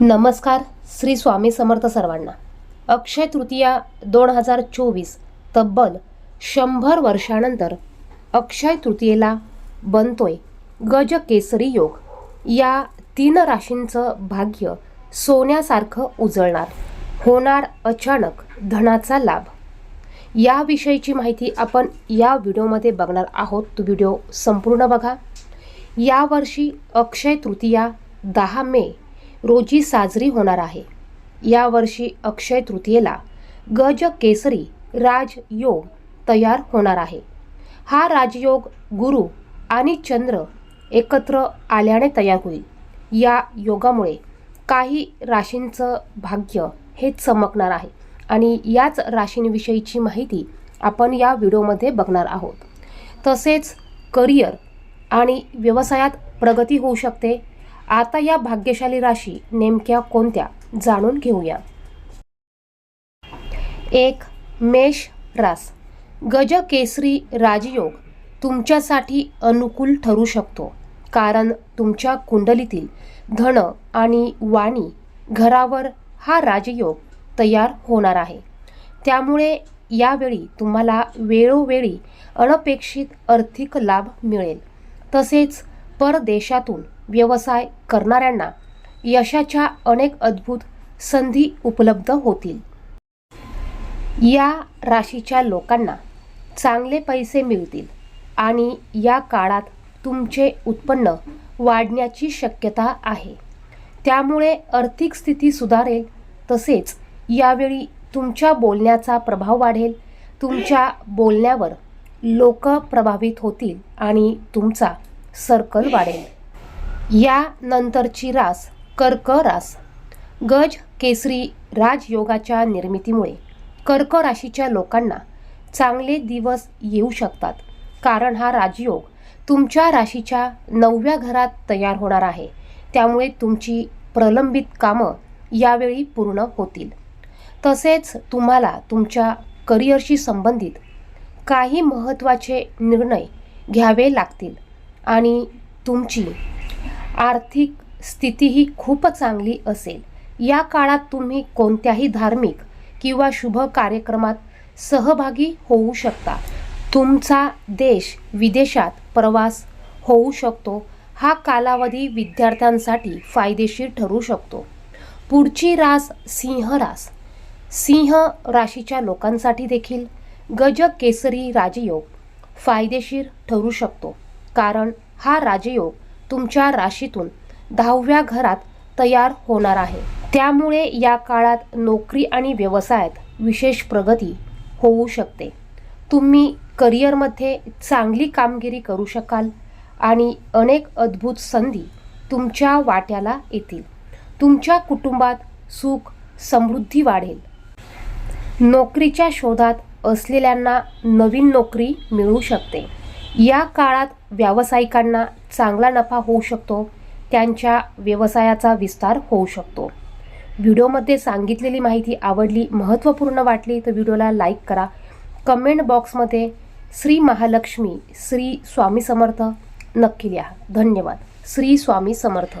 नमस्कार श्री स्वामी समर्थ सर्वांना. अक्षय तृतीया दोन हजार चोवीस तब्बल शंभर वर्षानंतर अक्षय तृतीयेला बनतोय गज केसरी योग. या तीन राशींचं भाग्य सोन्यासारखं उजळणार होणार अचानक धनाचा लाभ. याविषयीची माहिती आपण या व्हिडिओमध्ये बघणार आहोत. तो व्हिडिओ संपूर्ण बघा. यावर्षी अक्षय तृतीया दहा मे रोजी साजरी होणार आहे. यावर्षी अक्षय तृतीयेला गज केसरी राजयोग तयार होणार आहे. हा राजयोग गुरु आणि चंद्र एकत्र आल्याने तयार होईल. या योगामुळे काही राशींचं भाग्य हे चमकणार आहे आणि याच राशींविषयीची माहिती आपण या व्हिडिओमध्ये बघणार आहोत. तसेच करिअर आणि व्यवसायात प्रगती होऊ शकते. आता या भाग्यशाली राशी नेमक्या कोणत्या? जाणून घेऊया. एक मेष रास. गज केसरी राजयोग तुमच्यासाठी अनुकूल ठरू शकतो. कारण तुमच्या कुंडलीतील धन आणि वाणी घरावर हा राजयोग तयार होणार आहे. त्यामुळे यावेळी तुम्हाला वेळोवेळी अनपेक्षित आर्थिक लाभ मिळेल. तसेच परदेशातून व्यवसाय करणाऱ्यांना यशाच्या अनेक अद्भुत संधी उपलब्ध होतील. या राशीच्या लोकांना चांगले पैसे मिळतील आणि या काळात तुमचे उत्पन्न वाढण्याची शक्यता आहे. त्यामुळे आर्थिक स्थिती सुधारेल तसेच यावेळी तुमच्या बोलण्याचा प्रभाव वाढेल तुमच्या बोलण्यावर लोक प्रभावित होतील आणि तुमचा सर्कल वाढेल. या नंतरची रास कर्क रास. गज केसरी राजयोगाच्या निर्मितीमुळे कर्क राशीच्या लोकांना चांगले दिवस येऊ शकतात. कारण हा राजयोग तुमच्या राशीच्या नवव्या घरात तयार होणार आहे. त्यामुळे तुमची प्रलंबित कामं यावेळी पूर्ण होतील. तसेच तुम्हाला तुमच्या करिअरशी संबंधित काही महत्त्वाचे निर्णय घ्यावे लागतील आणि तुमची आर्थिक स्थितीही खूप चांगली असेल. या काळात तुम्ही कोणत्याही धार्मिक किंवा शुभ कार्यक्रमात सहभागी होऊ शकता. तुमचा देश विदेशात प्रवास होऊ शकतो. हा कालावधी विद्यार्थ्यांसाठी फायदेशीर ठरू शकतो. पुढची रास सिंह रास. सिंह राशीच्या लोकांसाठी देखील गज केसरी राजयोग फायदेशीर ठरू शकतो. कारण हा राजयोग तुमच्या राशीतून दहाव्या घरात तयार होणार आहे. त्यामुळे या काळात नोकरी आणि व्यवसायात विशेष प्रगती होऊ शकते. तुम्ही करिअरमध्ये चांगली कामगिरी करू शकाल आणि अनेक अद्भुत संधी तुमच्या वाट्याला येतील. तुमच्या कुटुंबात सुख समृद्धी वाढेल. नोकरीच्या शोधात असलेल्यांना नवीन नोकरी मिळू शकते. या काळात व्यावसायिकांना चांगला नफा होऊ शकतो त्यांच्या व्यवसायाचा विस्तार होऊ शकतो. व्हिडिओमध्ये सांगितलेली माहिती आवडली महत्त्वपूर्ण वाटली तर व्हिडिओला लाईक करा. कमेंट बॉक्समध्ये श्री महालक्ष्मी श्री स्वामी समर्थ नक्की लिहा. धन्यवाद. श्री स्वामी समर्थ.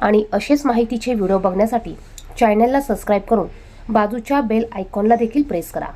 आणि असेच माहितीचे व्हिडिओ बघण्यासाठी चॅनलला सबस्क्राईब करून बाजूच्या बेल आयकॉनला देखील प्रेस करा.